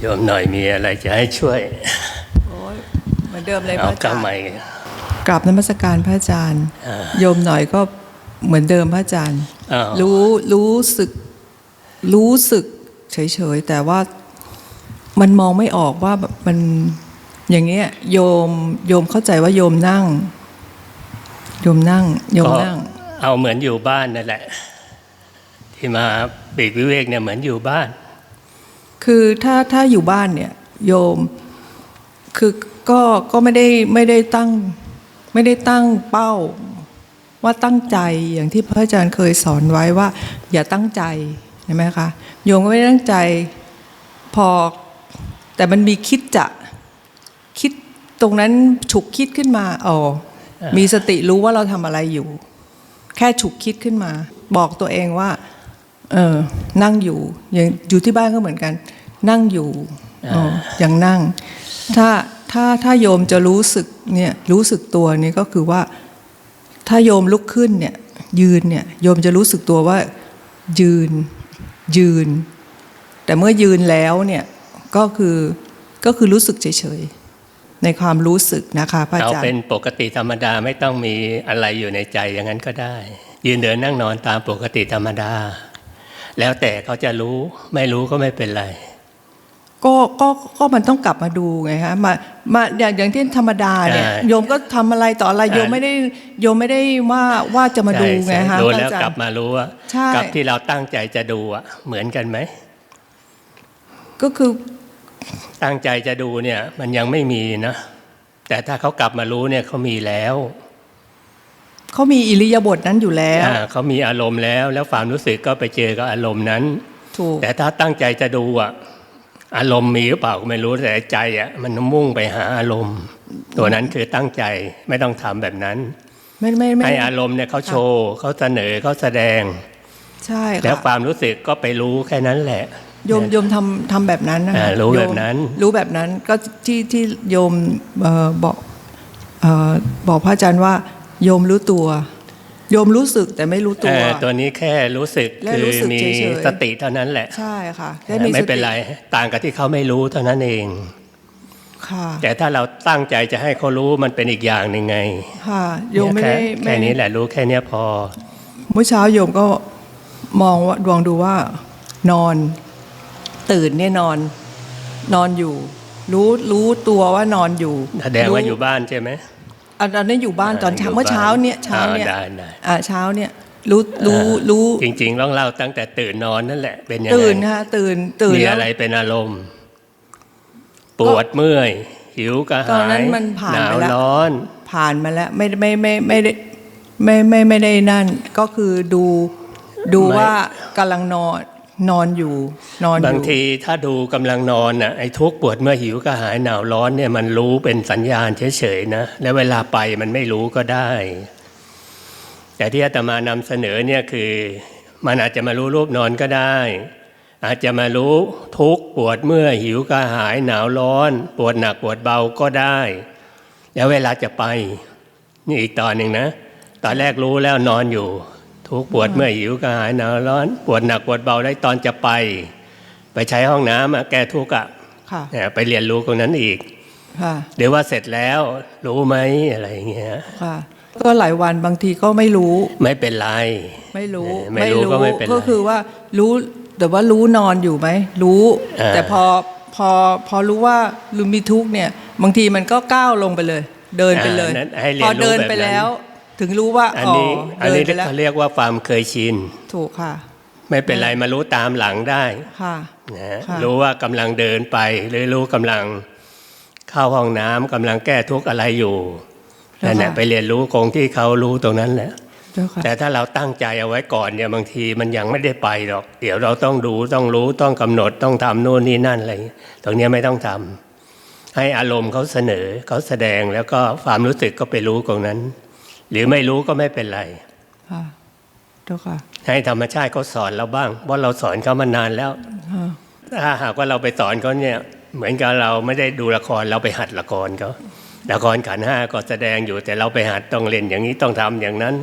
โยมหน่อยมีอะไรจะให้ช่วยโอ้ยเหมือนเดิมเลยพเอาระอาจารกำย์ไมกราบนมัสการพระอาจารย์อ่าโยมหน่อยก็เหมือนเดิมพระอาจารย์อ้าวรู้รู้สึกรู้สึกเฉยๆแต่ว่ามันมองไม่ออกว่าแบบมันอย่างเงี้ยโยมโยมเข้าใจว่าโยมนั่ง โยมนั่ง โยมก็นั่ง เอาเหมือนอยู่บ้านนั่นแหละ ที่มาปีกวิเวกเนี่ยเหมือนอยู่บ้าน คือถ้าถ้าอยู่บ้านเนี่ยโยม คือก็ก็ไม่ได้ไม่ได้ตั้งไม่ได้ตั้งเป้า ว่าตั้งใจอย่างที่พระอาจารย์เคยสอนไว้ว่า อย่าตั้งใจใช่ไหมคะโยมก็ไม่ได้ตั้งใจพอแต่มันมีคิดจะคิดตรงนั้นฉุกคิดขึ้นมาอ๋อมีสติรู้ว่าเราทำอะไรอยู่ แค่ฉุกคิดขึ้นมา บอกตัวเองว่า เออนั่งอยู่อย่างอยู่ที่บ้านก็เหมือนกัน นั่งอยู่อ๋ออย่างนั่ง ถ้าถ้าถ้าโยมจะรู้สึกเนี่ยรู้สึกตัวเนี่ยก็คือว่า ถ้าโยมลุกขึ้นเนี่ยยืนเนี่ยโยมจะรู้สึกตัวว่า ยืนยืน แต่เมื่อยืนแล้วเนี่ยก็คือก็คือรู้สึกเฉยๆในความรู้สึกนะคะพระอาเอาจารเป็นย์ปกติธรรมดาไม่ต้องมีอะไรอยู่ในใจอย่างนั้นก็ได้ ยืนเดินนั่งนอนตามปกติธรรมดา แล้วแต่เขาจะรู้ไม่รู้ก็ไม่เป็นไร ก็ก็ก็มันต้องกลับมาดูไงฮะมามาอย่างอย่างที่ธรรมดาเนี่ยใช่โยมก็ทำอะไรต่ออะไรโยมอ่าไม่ได้โยมไม่ได้ว่าว่าจะมาดูไงใช่ฮะดูพระแล้วอาจารกลับย์มารู้ว่าใช่ กับที่เราตั้งใจจะดูอะเหมือนกันไหม ก็คือตั้งใจจะดูเนี่ยมันยังไม่มีนะ แต่ถ้าเขากลับมารู้เนี่ยเขามีแล้ว เขามีอิริยาบถนั้นอยู่แล้วอ่าเขามีอารมณ์แล้ว แล้วความรู้สึกก็ไปเจอกับอารมณ์นั้น ถูก แต่ถ้าตั้งใจจะดูอะอารมณ์มีหรือเปล่าก็ไม่รู้แต่ใจอะมันมุ่งไปหาอารมณ์ ตัวนั้นคือตั้งใจไม่ต้องทำแบบนั้น ไม่ไม่ไม่ให้อารมณ์เนี่ยเขาโชว์เขาเสนอเขาแสดง ใช่แล้วค่ะความรู้สึกก็ไปรู้แค่นั้นแหละโยมโยมทำทำแบบนั้นนะอ่าคะรู้โยมแบบนั้น รู้แบบนั้นก็ที่ที่โยมเอ่อบอกเอ่อบอกพระอาจารย์ว่า โยมรู้ตัว โยมรู้สึกแต่ไม่รู้ตัวเออตัวนี้แค่รู้สึกและคือรู้สึกมีเฉยๆสติเท่านั้นแหละ ใช่ค่ะได้ไม่สติเป็นไรต่างกับที่เขาไม่รู้เท่านั้นเองค่ะแต่ถ้าเราตั้งใจจะให้เขารู้มันเป็นอีกอย่างหนึ่งไง ค่ะ โยมไม่แค่ได้แค่นี้แหละรู้แค่เนี้ยพอ เมื่อเช้าโยมก็มองว่าดวงดูว่านอน ตื่นเนี่ยนอน นอนอยู่ รู้รู้ตัวว่านอนอยู่แสดงว่ารู้อยู่บ้านใช่ไหม อันอันนี้อยู่บ้านตอนเช้ายู่เมื่อเช้าบ้เนี่ยเช้าเนี่ยอ่ได้ได้อ่าเช้าเนี่ยรู้รู้รู้จริง ๆ ต้องเล่าตั้งแต่ตื่นนอนนั่นแหละเป็นยังไงตื่นค่ะตื่นตื่นมีแล้วอะไรเป็นอารมณ์ ปวดเมื่อยหิวกระตอนหานั้ยนมันผ่านหนาวไปแล้วร้อนผ่านมาแล้วไม่ไม่ไม่ไม่ได้ไม่ไม่ไม่ได้นั่น ก็คือดูดูว่ากำลังนอน นอนอยู่นอนอบางทีถ้าดูกำลังนอนน่ะไอ้ทุกข์ปวดเมื่อหิวกระหายหนาวร้อนเนี่ยมันรู้เป็นสัญญาณเฉยๆนะแล้วเวลาไปมันไม่รู้ก็ได้ แต่ที่อาตมานำเสนอเนี่ยคือมันอาจจะมารู้รูปนอนก็ได้ อาจจะมารู้ทุกข์ปวดเมื่อหิวกระหายหนาวร้อน ปวดหนักปวดเบาก็ได้ แล้วเวลาจะไป นี่อีกตอนหนึ่งนะตอนแรกรู้แล้วนอนอยู่ ทุกข์ปวดเมื่อยหิวกระหายหนาวร้อน ปวดหนักปวดเบาได้ตอนจะไป ไปใช้ห้องน้ำอะแก้ทุกข์อะค่ะเนี่ยไปเรียนรู้ตรงนั้นอีกค่ะเดี๋ยวว่าเสร็จแล้วรู้ไหมอะไรอย่างเงี้ยค่ะก็หลายวันบางทีก็ไม่รู้ ไม่เป็นไร ไม่รู้เออไม่รู้ก็ไม่เป็นไรก็คือว่ารู้แต่ว่ารู้นอนอยู่ไหมรู้อ่าแต่พอพอพอรู้ว่ารู้มีทุกข์เนี่ย บางทีมันก็ก้าวลงไปเลย เดินไปเลยอ่านั้นให้เรีพยอนรู้เดินแบบไปนั้นแล้ว ถึงรู้ว่าอันอ๋อนี้อันเดินนี้ไปแล้วเขาเรียกว่าความเคยชิน ถูกค่ะ ไม่เป็นไรมารู้ตามหลังได้ค่ะนะค่ะรู้ว่ากำลังเดินไป หรือรู้กำลังเข้าห้องน้ำกำลังแก้ทุกข์อะไรอยู่นั่นแหละไปเรียนรู้คงที่เขารู้ตรงนั้นแหละเจ้าค่ะแต่ถ้าเราตั้งใจเอาไว้ก่อนเนี่ยบางทีมันยังไม่ได้ไปหรอก เดี๋ยวเราต้องดูต้องรู้ต้องกำหนดต้องทำโน่นนี่นั่นอะไรอย่างเงี้ยตรงเนี้ยไม่ต้องทำให้อารมณ์เขาเสนอเขาแสดงแล้วก็ความรู้สึกก็ไปรู้ตรงนั้น หรือไม่รู้ก็ไม่เป็นไรค่ะเจ้าค่ะให้ธรรมชาติเขาสอนเราบ้างเพราะเราสอนเขามานานแล้วค่ะถ้าหากว่าเราไปสอนเขาเนี่ย เหมือนกับเราไม่ได้ดูละครเราไปหัดละครเขาละครขันห้าก็แสดงอยู่แต่เราไปหัดต้องเล่นอย่างนี้ต้องทำอย่างนั้น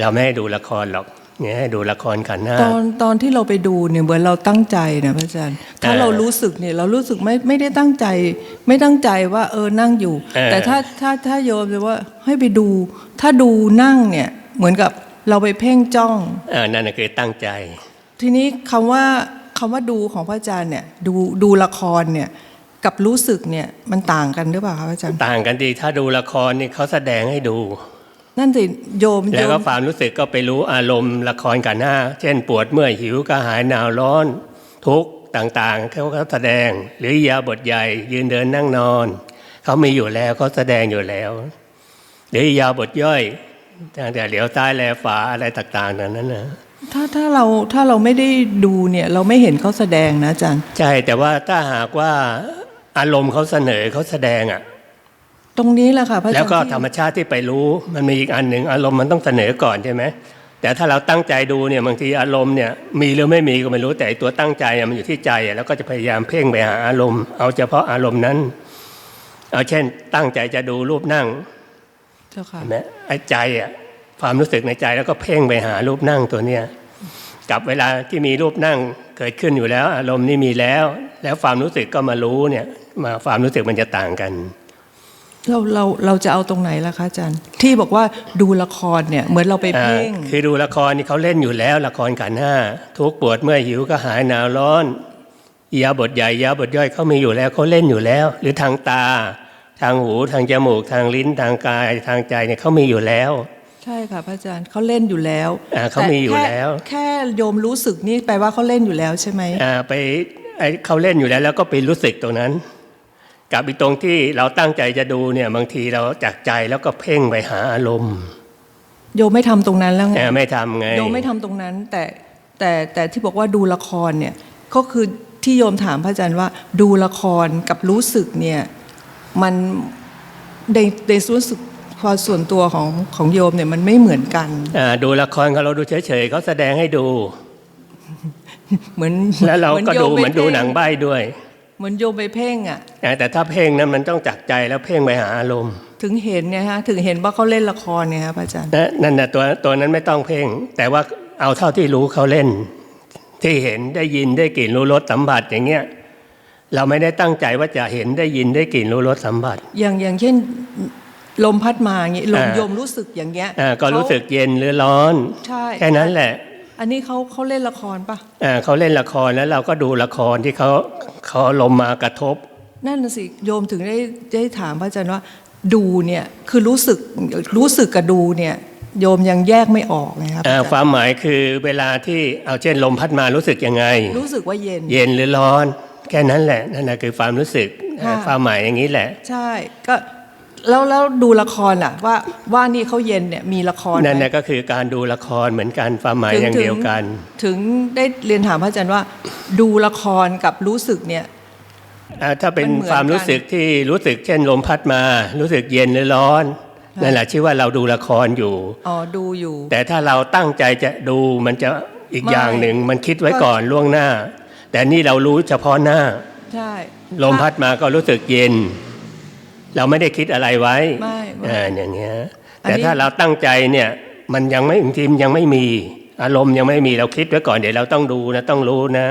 เราไม่ให้ดูละครหรอก เนี่ยให้ดูละครขันธ์ห้า ตอนตอนที่เราไปดูเนี่ยเหมือนเราตั้งใจนะพระอาจารย์ถ้าเออเรารู้สึกเนี่ยเรารู้สึกไม่ไม่ได้ตั้งใจ ไม่ตั้งใจว่าเออนั่งอยู่ เออ แต่ถ้าถ้าถ้าโยมจะว่าให้ไปดู ถ้าดูนั่งเนี่ยเหมือนกับเราไปเพ่งจ้องอ่านั่นนะคือตั้งใจ ทีนี้คำว่าคำว่าดูของพระอาจารย์เนี่ยดูดูละครเนี่ยกับรู้สึกเนี่ยมันต่างกันหรือเปล่าคะพระอาจารย์ ต่างกันดีถ้าดูละครนี่เขาแสดงให้ดู นั่นสิโยมแล้โยวก็มความรู้สึกก็ไปรู้อารมณ์ละครกันหน้า เช่นปวดเมื่อยหิวกระหายหนาวร้อน ทุกข์ต่างๆเขาก็แสดง หรือยาบทใหญ่ ยืนเดินนั่งนอน เขามีอยู่แล้วเขาแสดงอยู่แล้ว หรือยาบทย่อยตั้งแต่เหลียวซ้ายแลฝาอะไรต่างๆนั้นนะถ้าถ้าเราถ้าเราไม่ได้ดูเนี่ยเราไม่เห็นเขาแสดงนะอาจารย์ใช่แต่ว่าถ้าหากว่าอารมณ์เขาเสนอเขาแสดงอะ ตรงนี้แหละค่ะพระอาจารย์แล้วก็ที่ธรรมชาติที่ไปรู้มันมีอีกอันหนึ่งอารมณ์มันต้องเสนอก่อนใช่ไหมแต่ถ้าเราตั้งใจดูเนี่ยบางทีอารมณ์เนี่ยมีหรือไม่มีก็ไม่รู้แต่ไอ้ตัวตั้งใจอะมันอยู่ที่ใจอะแล้วก็จะพยายามเพ่งไปหาอารมณ์ เอาเฉพาะอารมณ์นั้น เอาเช่น ตั้งใจจะดูรูปนั่งเจ้าค่ะเห็นไหมไอ้ใจอะความรู้สึกในใจแล้วก็เพ่งไปหารูปนั่งตัวเนี้ยกับเวลาที่มีรูปนั่งเกิดขึ้นอยู่แล้ว อารมณ์นี่มีแล้ว แล้วความรู้สึกก็มารู้เนี่ยมาความรู้สึกมันจะต่างกัน เราเราเราจะเอาตรงไหนล่ะคะอาจารย์ที่บอกว่าดูละครเนี่ยเหมือนเราไปเพ่งอ่าคือดูละครนี่เขาเล่นอยู่แล้ว ละครขันธ์ห้าทุกข์ปวดเมื่อยหิวก็หายหนาวร้อนยาบทใหญ่ยาบทย่อยเขามีอยู่แล้วเขาเล่นอยู่แล้ว หรือทางตา ทางหูทางจมูกทางลิ้นทางกายทางใจเนี่ยเขามีอยู่แล้ว ใช่ค่ะพระอาจารย์เขาเล่นอยู่แล้วอ่าเขามีอยู่แล้วต่ค่แค่โยมรู้สึกนี่แปลว่าเขาเล่นอยู่แล้วใช่ไหมอ่าไปไอ้เขาเล่นอยู่แล้วแล้วก็ไปรู้สึกตรงนั้น กับอีกตรงที่เราตั้งใจจะดูเนี่ยบางทีเราจากใจแล้วก็เพ่งไปหาอารมณ์ โยมไม่ทำตรงนั้นแล้วไงแอบไม่ทำไงโยมไม่ทำตรงนั้น แต่แต่แต่ที่บอกว่าดูละครเนี่ยก็คือที่โยมถามพระอาจารย์ว่า ดูละครกับรู้สึกเนี่ยมันในในส่วนสึกความส่วนตัวของของโยมเนี่ยมันไม่เหมือนกันอ่าดูละครเขาเราดูเฉยๆเขาแสดงให้ดู เหมือนแล้วเราก็โยดูไปเหมือนดูพ่งหนังใบ้ด้วย เหมือนโยมไปเพ่งอะอ่าแต่ถ้าเพ่งนั้นมันต้องจากใจแล้วเพ่งไปหาอารมณ์ ถึงเห็นเนี่ยฮะถึงเห็นว่าเขาเล่นละครเนี่ยครับอาจารย์นะนั่นนะตัวตัวนั้นไม่ต้องเพ่ง แต่ว่าเอาเท่าที่รู้เขาเล่น ที่เห็นได้ยินได้กลิ่นรู้รสสัมผัสอย่างเงี้ยเราไม่ได้ตั้งใจว่าจะเห็นได้ยินได้กลิ่นรู้รสสัมผัส อย่างอย่างเช่นลมพัดมาอย่างเงี้ยลมอ่าโยมรู้สึกอย่างเงี้ยอ่าก็รู้สึกเขาเย็นหรือร้อน ใช่แค่นั้นแหละ อันนี้เขาเขาเล่นละครปะอ่าเขาเล่นละครแล้วเราก็ดูละครที่เขาเขาลมณ์มากระทบ นั่นน่ะสิโยมถึงได้ได้ถามพระอาจารย์ว่า ดูเนี่ยคือรู้สึกรู้สึกกับดูเนี่ยโยมยังแยกไม่ออกนะครับอ่าอาจารย์ความหมายคือเวลาที่เอาเช่นลมพัดมารู้สึกยังไง รู้สึกว่าเย็น เย็นหรือร้อน แค่นั้นแหละนั่นนะคือความรู้สึกค่ะความหมายอย่างนี้แหละ ใช่ก็ แล้วแล้วดูละครล่ะว่าว่านี่เขาเย็นเนี่ยมีละครไหมนั่นนะก็คือการดูละครเหมือนกันความหมายอย่างเดียวกัน ถึงได้เรียนถามพระอาจารย์ว่า ดูละครกับรู้สึกเนี่ยอ่าถ้าเป็นมันเหมือนความรู้สึกที่รู้สึกเช่นลมพัดมา รู้สึกเย็นหรือร้อนค่ะนั่นแหละชื่อว่าเราดูละครอยู่อ๋อดูอยู่ แต่ถ้าเราตั้งใจจะดูมันจะอีกไม่อย่างหนึ่งมันคิดไว้ก็ก่อนล่วงหน้า แต่นี่เรารู้เฉพาะหน้าใช่ลมพัดมาก็รู้สึกเย็น เราไม่ได้คิดอะไรไว้ไม่ไม่อ่าอย่างเงี้ยอันแต่นี้ถ้าเราตั้งใจเนี่ยมันยังไม่ทีมนยังไม่มี อารมณ์ยังไม่มีเราคิดไว้ก่อนเดี๋ยวเราต้องดูนะต้องรู้นะ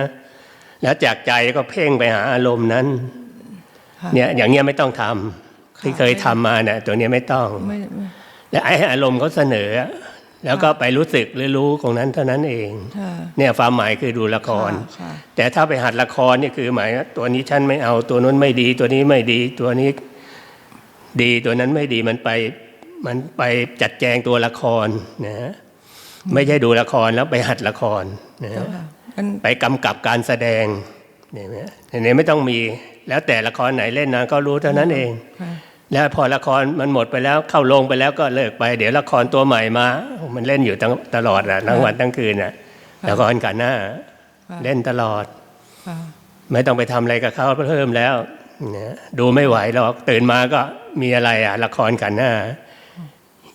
แล้วจากใจก็เพ่งไปหาอารมณ์นั้นค่ะเนี่ยอย่างเงี้ยไม่ต้องทำค่ะที่เคยทำมาเนี่ยตัวเนี้ยไม่ต้องไม่ไม่และไอ้อารมณ์เขาเสนอ แล้วก็ไปรู้สึกหรือรู้ของนั้นเท่านั้นเองค่ะเนี่ยความหมายคือดูละครค่ะแต่ถ้าไปหัดละครนี่คือหมายว่าตัวนี้ฉันไม่เอาตัวนู้นไม่ดี ตัวนี้ไม่ดีตัวนี้ ดีตัวนั้นไม่ดีมันไปมันไปจัดแจงตัวละครนะไม่ใช่ดูละครแล้วไปหัดละครนะเจ้าค่ะมันไปกำกับการแสดงเนี่ยนะอันนี้ไม่ต้องมีแล้วแต่ละครไหนเล่นนะก็รู้เท่านั้นเองค่ะแล้วพอละครมันหมดไปแล้วเข้าโรงไปแล้วก็เลิกไป เดี๋ยวละครตัวใหม่มา มันเล่นอยู่ตั้งตลอดอะทั้งวันทั้งคืนอะละครกันหน้า เล่นตลอดค่ะไม่ต้องไปทำอะไรกับเขาเพิ่มแล้วนะดูไม่ไหวหรอกตื่นมาก็ มีอะไรอะละครกันหน้า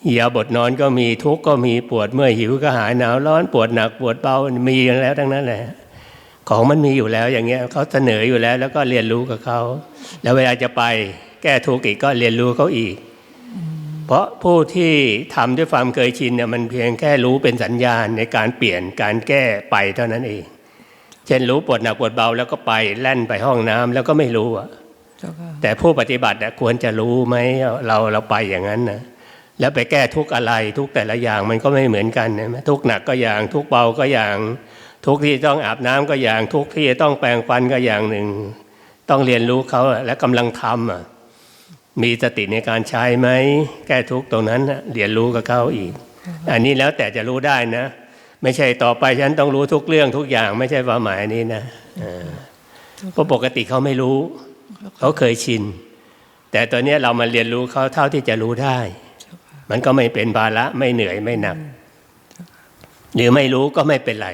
เหียบทนอนก็มีทุกข์ก็มีปวดเมื่อยหิวก็หายหนาวร้อนปวดหนักปวดเบามีอยู่แล้วทั้งนั้นแหละของมันมีอยู่แล้วอย่างเงี้ยเขาเสนออยู่แล้ว แล้วก็เรียนรู้กับเขาแล้วเวลาจะไปแก้ทุกข์อีกก็เรียนรู้เขาอีก เพราะผู้ที่ทำด้วยความเคยชินเนี่ยมันเพียงแค่รู้เป็นสัญญาณในการเปลี่ยนการแก้ไปเท่านั้นเอง เช่นรู้ปวดหนักปวดเบาแล้วก็ไปแล่นไปห้องน้ำแล้วก็ไม่รู้อะ แต่ผู้ปฏิบัติอะควรจะรู้ไหมเราเราไปอย่างนั้นนะแล้วไปแก้ทุกข์อะไรทุกข์แต่ละอย่างมันก็ไม่เหมือนกันนะทุกข์หนักก็อย่างทุกข์เบาก็อย่าง ทุกข์ที่ต้องอาบน้ำก็อย่าง ทุกข์ที่ต้องแปรงฟันก็อย่างหนึ่ง ต้องเรียนรู้เขาอะและกำลังทำอะมีสติในการใช้ไหมแก้ทุกข์ตรงนั้นน่ะเรียนรู้กับเขาอีก อันนี้แล้วแต่จะรู้ได้นะ ไม่ใช่ต่อไปฉันต้องรู้ทุกเรื่องทุกอย่าง ไม่ใช่ความหมายนี้นะเออเพราะปกติเขาไม่รู้ เขาเคยชิน แต่ตอนนี้เรามาเรียนรู้เขาเท่าที่จะรู้ได้ มันก็ไม่เป็นภาระไม่เหนื่อยไม่หนัก หรือไม่รู้ก็ไม่เป็นไร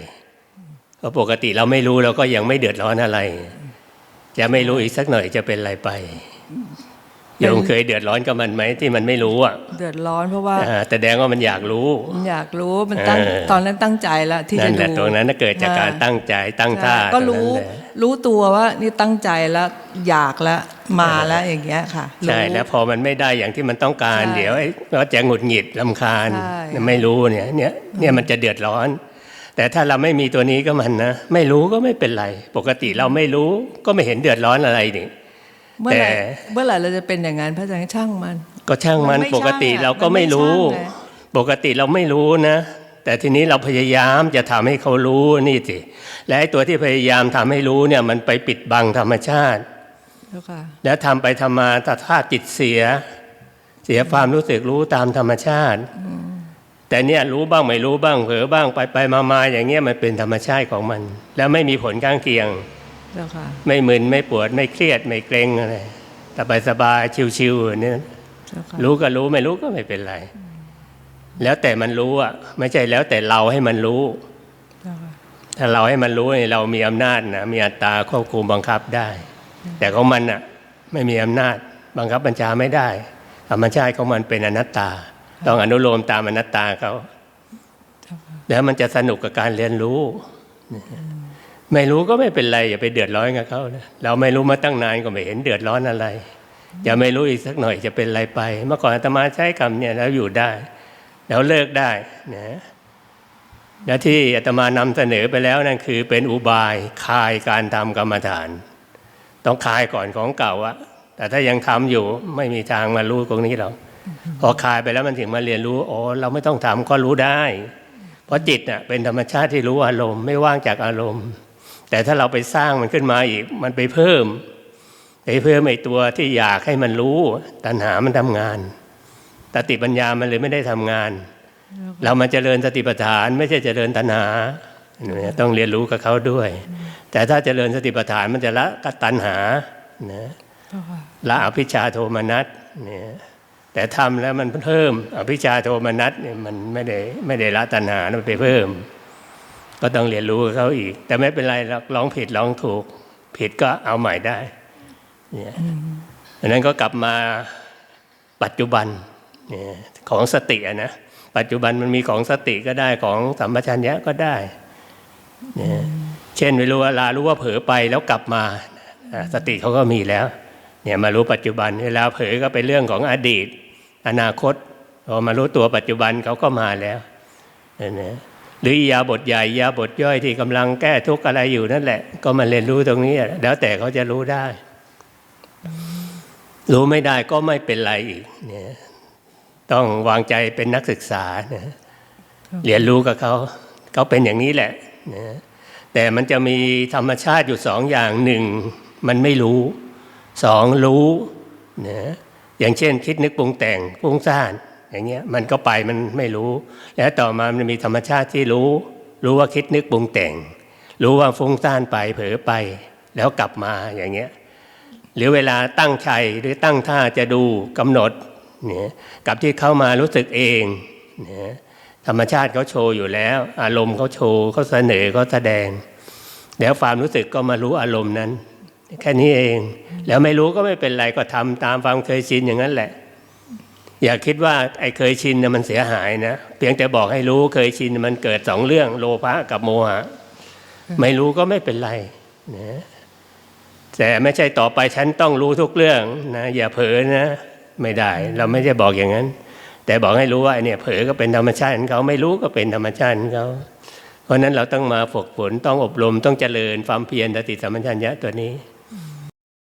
เพราะปกติเราไม่รู้เราก็ยังไม่เดือดร้อนอะไร จะไม่รู้อีกสักหน่อยจะเป็นอะไรไป โยมเคยเดือดร้อนกับมันไหมที่มันไม่รู้อะ เดือดร้อนเพราะว่าอ่าแสดงว่ามันอยากรู้มันอยากรู้มันตั้งเออตอนนั้นตั้งใจแล้วที่นั่จะนแหละดูตรงนั้นน่ะเกิดจากการตั้งใจตั้งท่าใช่ก็รู้ตงนั้นแหละรู้ตัวว่านี่ตั้งใจแล้วอยากแล้วมาแล้วอย่างเงี้ยค่ะใช่รู้แล้วพอมันไม่ได้อย่างที่มันต้องการใช่เดี๋ยวไอ้ก็จะหงุดหงิดลำคาญใช่ไม่รู้เนี่ยเนี่ยเนี่ยมันจะเดือดร้อน แต่ถ้าเราไม่มีตัวนี้ก็มันนะไม่รู้ก็ไม่เป็นไร ปกติเราไม่รู้ก็ไม่เห็นเดือดร้อนอะไรนี่ เมื่อไหร่แต่เมื่อไหร่เราจะเป็นอย่างนั้นพระอาจารย์ช่างมัน ก็ช่างมันมันไม่ปกติใช่อะเราก็ไม่รู้มันไม่ใช่ไงปกติเราไม่รู้นะ แต่ทีนี้เราพยายามจะทำให้เขารู้นี่สิและไอ้ตัวที่พยายามทำให้รู้เนี่ยมันไปปิดบังธรรมชาติเจ้าค่ะแล้วทำไปทำมาถ้าธาตุจิตเสีย เสียความรู้สึกรู้ตามธรรมชาติแต่เนี่ยรู้บ้างไม่รู้บ้างเผลอบ้างไปไปมามาอย่างเงี้ยมันเป็นธรรมชาติของมัน แล้วไม่มีผลข้างเคียงเจ้าค่ะ ไม่มึนไม่ปวดไม่เครียดไม่เกรงอะไรสบายสบายๆชิวๆเนี่ยเจ้าค่ะรู้ก็รู้ไม่รู้ก็ไม่เป็นไร แล้วแต่มันรู้อะ ไม่ใช่แล้วแต่เราให้มันรู้เจ้าค่ะถ้าเราให้มันรู้เนี่ยเรามีอำนาจนะมีอัตราควบคุมบังคับได้ แต่ของมันอะ ไม่มีอำนาจบังคับบัญชาไม่ได้ธรรมชาติของมันเป็นอนัตตา ต้องอนุโลมตามอนัตตาเขาเจ้าค่ะแล้วมันจะสนุกกับการเรียนรู้ ไม่รู้ก็ไม่เป็นไร อย่าไปเดือดร้อนกับเขานะเราไม่รู้มาตั้งนานก็ไม่เห็นเดือดร้อนอะไรอย่าไม่รู้อีกสักหน่อยจะเป็นอะไรไป เมื่อก่อนอาตมาใช้คำเนี่ยแล้วอยู่ได้ แล้วเลิกได้นะและที่อาตมานำเสนอไปแล้วนั่นคือเป็นอุบายคลายการทำกรรมฐาน ต้องคลายก่อนของเก่าอะแต่ถ้ายังทำอยู่ไม่มีทางมารู้ตรงนี้หรอกพอคลายไปแล้วมันถึงมาเรียนรู้อ๋อเราไม่ต้องทำก็รู้ได้ เพราะจิตน่ะเป็นธรรมชาติที่รู้อารมณ์ไม่ว่างจากอารมณ์ แต่ถ้าเราไปสร้างมันขึ้นมาอีก มันไปเพิ่มไปเพิ่มไอ้ตัวที่อยากให้มันรู้ ตัณหามันทำงานสติปัญญามันเลยไม่ได้ทำงาน เรามาเจริญสติปัฏฐาน ไม่ใช่เจริญตัณหาต้องเรียนรู้กับเขาด้วย แต่ถ้าเจริญสติปัฏฐานมันจะละกัตัณหานะละอภิชาโทมนัสเนี่ยแต่ทำแล้วมันเพิ่มอภิชาโทมนัสเนี่ยมันไม่ได้ไม่ได้ละตัณหามันไปเพิ่ม ก็ต้องเรียนรู้เขาอีก แต่ไม่เป็นไรร้องผิดร้องถูก ผิดก็เอาใหม่ได้เนี่ยดังนั้นก็กลับมาปัจจุบันเนี่ยของสติอะนะ ปัจจุบันมันมีของสติก็ได้ของสัมปชัญญะก็ได้เนี่ยเช่นเวลาลารู้ว่าเผลอไปแล้วกลับมาสติเขาก็มีแล้วเนี่ยมารู้ปัจจุบันเวลาเผลอก็เป็นเรื่องของอดีต อนาคตพอมารู้ตัวปัจจุบันเขาก็มาแล้วเนี่ย หรืออยาบทใหญ่ยาบทย่อยที่กำลังแก้ทุกข์อะไรอยู่นั่นแหละ ก็มาเรียนรู้ตรงนี้ แล้วแต่เขาจะรู้ได้ รู้ไม่ได้ก็ไม่เป็นไรอีกเนี่ยต้องวางใจเป็นนักศึกษาเนี่ยเรียนรู้กับเขาเขาเป็นอย่างนี้แหละนะแต่มันจะมีธรรมชาติอยู่สองอย่างหนึ่งมันไม่รู้สองรู้นะอย่างเช่น คิดนึกปรุงแต่งฟุ้งซ่าน อย่างเงี้ยมันก็ไปมันไม่รู้ แล้วต่อมามันมีธรรมชาติที่รู้ รู้ว่าคิดนึกปรุงแต่ง รู้ว่าฟุ้งซ่านไปเผลอไป แล้วกลับมาอย่างเงี้ยหรือเวลาตั้งใจหรือตั้งท่าจะดูกำหนดเนี่ยกับที่เข้ามารู้สึกเองเนี่ยธรรมชาติเขาโชว์อยู่แล้ว อารมณ์เขาโชว์เขาเสนอเขาแสดง แล้วความรู้สึกก็มารู้อารมณ์นั้น แค่นี้เอง แล้วไม่รู้ก็ไม่เป็นไรก็ทำตามความเคยชินอย่างนั้นแหละ อย่าคิดว่าไอ้เคยชินมันเสียหายนะเพียงแต่บอกให้รู้เคยชินมันเกิดสองเรื่องโลภะกับโมหะไม่รู้ก็ไม่เป็นไรนะแต่ไม่ใช่ต่อไปฉันต้องรู้ทุกเรื่องนะอย่าเผลอนะ ไม่ได้ เราไม่ใช่บอกอย่างนั้น แต่บอกให้รู้ว่าไอ้เนี่ยเผลอก็เป็นธรรมชาติของเขาไม่รู้ก็เป็นธรรมชาติของเขาเพราะฉะนั้นเราต้องมาฝึกฝนต้องอบรมต้องเจริญความเพียรสติสัมปชัญญะตัวนี้